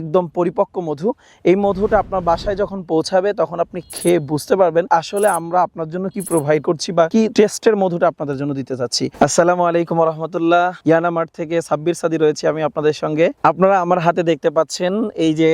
একদম পরিপক্ক মধু। এই মধুটা আপনার বাসায় যখন পৌঁছাবে, তখন আপনি খেয়ে বুঝতে পারবেন আসলে আমরা আপনার জন্য কি প্রোভাইড করছি বা কি টেস্টের মধুটা আপনাদের জন্য দিতে চাচ্ছি। আসসালামু আলাইকুম রহমতুল্লাহ ইয়ানা মাঠ থেকে সাব্বির সাদি রয়েছে আমি আপনাদের সঙ্গে। আপনারা আমার হাতে দেখতে পাচ্ছেন এই যে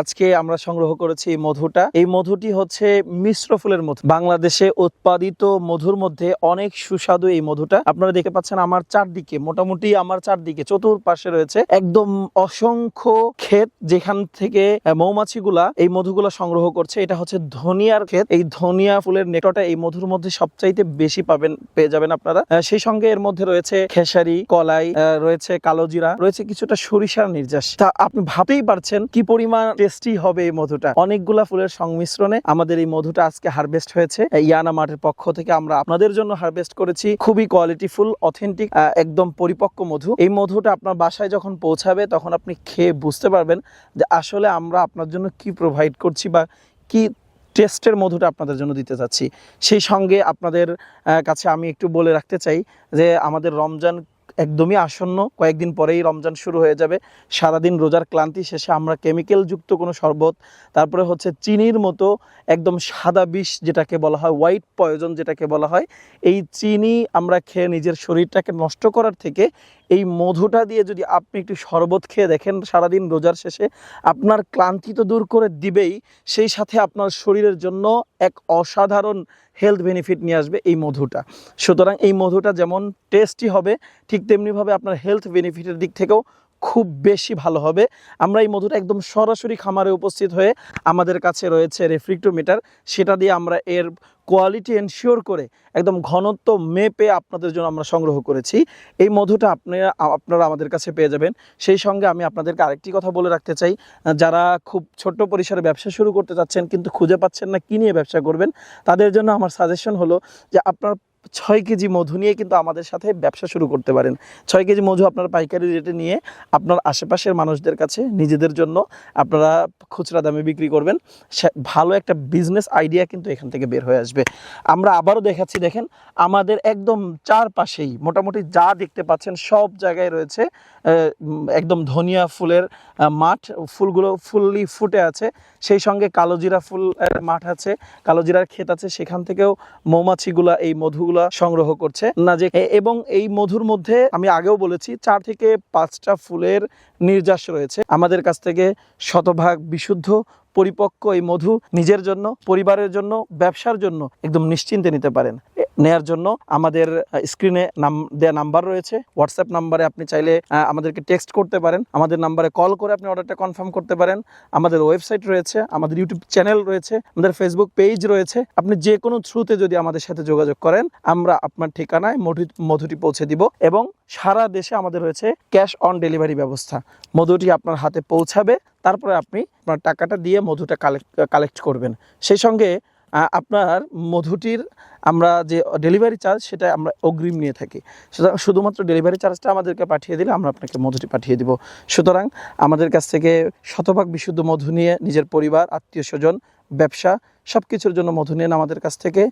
আজকে আমরা সংগ্রহ করেছি এই মধুটা। এই মধুটি হচ্ছে মিশ্র ফুলের মধু। বাংলাদেশে উৎপাদিত মধুর মধ্যে অনেক সুস্বাদু এই মধুটা। আপনারা দেখতে পাচ্ছেন আমার চারদিকে, মোটামুটি আমার চারদিকে, চতুর্পাশে রয়েছে একদম অসংখ্য ক্ষেত যেখান থেকে মৌমাছিগুলা এই মধুগুলা সংগ্রহ করছে, এটা হচ্ছে ধনিয়ার ক্ষেত। এই ধনিয়া ফুলের নেটটা এই মধুর মধ্যে সবচাইতে বেশি পাবেন, পেয়ে যাবেন আপনারা। সেই সঙ্গে এর মধ্যে রয়েছে খেসারি, কলাই রয়েছে কালোজিরা রয়েছে কিছুটা সরিষার নির্যাস। তা আপনি ভাবতেই পারছেন কি পরিমাণ টেস্টি হবে এই মধুটা। অনেকগুলা ফুলের সংমিশ্রণে আমাদের এই মধুটা আজকে হারভেস্ট হয়েছে। ইয়ানা মাঠের পক্ষ থেকে আমরা আপনাদের জন্য হারভেস্ট করেছি। খুবই কোয়ালিটিফুল অথেন্টিক একদম পরিপক্ক মধু। এই মধুটা আপনার বাসায় যখন পৌঁছাবে, তখন আপনি খেয়ে বুঝতে পারবেন যে আসলে আমরা আপনার জন্য কি প্রোভাইড করছি বা কি টেস্টের মধুটা আপনাদের জন্য দিতে চাচ্ছি। সেই সঙ্গে আপনাদের কাছে আমি একটু বলে রাখতে চাই যে আমাদের রমজান একদমই আসন্ন। কয়েকদিন পরেই রমজান শুরু হয়ে যাবে। সারাদিন রোজার ক্লান্তি শেষে আমরা কেমিক্যাল যুক্ত কোনো শরবত, তারপরে হচ্ছে চিনির মতো একদম সাদা বিষ যেটাকে বলা হয় হোয়াইট পয়জন যেটাকে বলা হয়, এই চিনি আমরা খেয়ে নিজের শরীরটাকে নষ্ট করার থেকে এই মধুটা দিয়ে যদি আপনি একটু শরবত খেয়ে দেখেন সারাদিন রোজার শেষে, আপনার ক্লান্তি তো দূর করে দিবেই। সেই সাথে আপনার শরীরের জন্য এক অসাধারণ হেলথ বেনিফিট নিয়ে আসবে এই মধুটা। সুতরাং এই মধুটা যেমন টেস্টি হবে, ঠিক তেমনিভাবে আপনার হেলথ বেনিফিটের দিক থেকেও খুব বেশি ভালো হবে। আমরা এই মধুটা একদম সরাসরি খামারে উপস্থিত হয়ে আমাদের কাছে রয়েছে রেফ্রিক্টোমিটার সেটা দিয়ে আমরা এর কোয়ালিটি এনশিওর করে একদম ঘনত্ব মেপে আপনাদের জন্য আমরা সংগ্রহ করেছি। এই মধুটা আপনারা আপনারা আমাদের কাছে পেয়ে যাবেন। সেই সঙ্গে আমি আপনাদেরকে আরেকটি কথা বলে রাখতে চাই। যারা খুব ছোট্ট পরিসরে ব্যবসা শুরু করতে চাচ্ছেন কিন্তু খুঁজে পাচ্ছেন না কী নিয়ে ব্যবসা করবেন, তাদের জন্য আমার সাজেশন হলো যে আপনার ছয় কেজি মধু নিয়ে কিন্তু আমাদের সাথে ব্যবসা শুরু করতে পারেন। ছয় কেজি মধু আপনার পাইকারি রেটে নিয়ে আপনার আশেপাশের মানুষদের কাছে, নিজেদের জন্য আপনারা খুচরা দামে বিক্রি করবেন। ভালো একটা বিজনেস আইডিয়া কিন্তু এখান থেকে বের হয়ে আসবে। আমরা আবারও দেখাচ্ছি, দেখেন, আমাদের একদম চারপাশেই মোটামুটি যা দেখতে পাচ্ছেন সব জায়গায় রয়েছে একদম ধনিয়া ফুলের মাঠ, ফুলগুলো ফুললি ফুটে আছে। সেই সঙ্গে কালোজিরা ফুল মাঠ আছে, কালোজিরার ক্ষেত আছে। সেখান থেকেও মৌমাছিগুলা এই মধুগুলা সংগ্রহ করছে না যে এবং এই মধুর মধ্যে আমি আগেও বলেছি, চার থেকে পাঁচটা ফুলের নির্যাস রয়েছে। আমাদের কাছ থেকে শতভাগ বিশুদ্ধ, পরিপক্ক এই মধু নিজের জন্য, পরিবারের জন্য, ব্যবসার জন্য একদম নিশ্চিন্তে নিতে পারেন। নেয়ার জন্য আমাদের স্ক্রিনে নাম, দেয়া নাম্বার রয়েছে। হোয়াটসঅ্যাপ নাম্বারে আপনি চাইলে আমাদেরকে টেক্সট করতে পারেন। আমাদের নাম্বারে কল করে আপনি অর্ডারটা কনফার্ম করতে পারেন। আমাদের ওয়েবসাইট রয়েছে, আমাদের ইউটিউব চ্যানেল রয়েছে, আমাদের ফেসবুক পেজ রয়েছে। আপনি যে কোনো থ্রুতে যদি আমাদের সাথে যোগাযোগ করেন, আমরা আপনার ঠিকানায় মধু, মধুটি পৌঁছে দিব এবং সারা দেশে আমাদের রয়েছে ক্যাশ অন ডেলিভারি ব্যবস্থা। মধুটি আপনার হাতে পৌঁছাবে, তারপরে আপনি আপনার টাকাটা দিয়ে মধুটা কালেক্ট কালেক্ট করবেন। সেই সঙ্গে আপনার মধুটির আমরা যে ডেলিভারি চার্জ সেটা আমরা অগ্রিম নিয়ে থাকি। সুতরাং শুধুমাত্র ডেলিভারি চার্জটা আমাদেরকে পাঠিয়ে দিলে আমরা আপনাকে মধুটি পাঠিয়ে দিব। সুতরাং আমাদের কাছ থেকে শতভাগ বিশুদ্ধ মধু নিয়ে নিজের পরিবার, আত্মীয় স্বজন, ব্যবসা সব কিছুর জন্য মধু নিয়ে আমাদের কাছ থেকে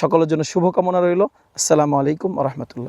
সকলের জন্য শুভকামনা রইল। আসসালামু আলাইকুম রহমতুল্লাহ।